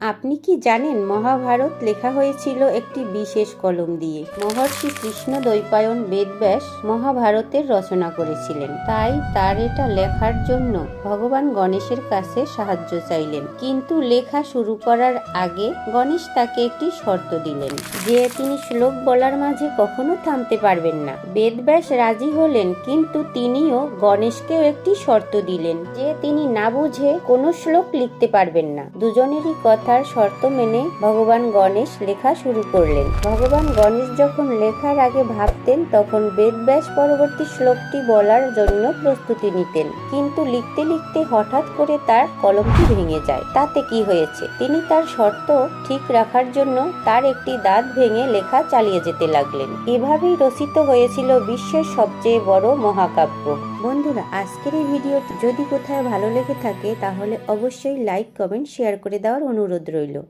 আপনি কি জানেন, মহাভারত লেখা হয়েছিল একটি বিশেষ কলম দিয়ে। মহর্ষি কৃষ্ণ দ্বৈপায়ন বেদব্যাস মহাভারতের রচনা করেছিলেন। তাই তার এটা লেখার জন্য ভগবান গণেশের কাছে সাহায্য চাইলেন। কিন্তু লেখা শুরু করার আগে গণেশ তাকে একটি শর্ত দিলেন যে তিনি শ্লোক বলার মাঝে কখনো থামতে পারবেন না। বেদব্যাস রাজি হলেন, কিন্তু তিনিও গণেশকেও একটি শর্ত দিলেন যে তিনি না বুঝে কোনো শ্লোক লিখতে পারবেন না। দুজনেরই কথার শর্ত মেনে ভগবান গণেশ লেখা শুরু করলেন। ভগবান গণেশ যখন লেখার আগে ভাবতেন, তখন বেদব্যাস পরবর্তী শ্লোকটি বলার জন্য প্রস্তুতি নিতেন। কিন্তু লিখতে লিখতে হঠাৎ করে তার কলমটি ভেঙে যায়। তাতে কি হয়েছে? তিনি তার শর্ত ঠিক রাখার জন্য তার একটি দাঁত ভেঙে লেখা চালিয়ে যেতে লাগলেন। এভাবেই রচিত হয়েছিল বিশ্বের সবচেয়ে বড় মহাকাব্য। বন্ধুরা, আজকের এই ভিডিওটি যদি কোথায় ভালো লেগে থাকে, তাহলে অবশ্যই লাইক কমেন্ট শেয়ার করে দেওয়ার অনুরোধ রইল।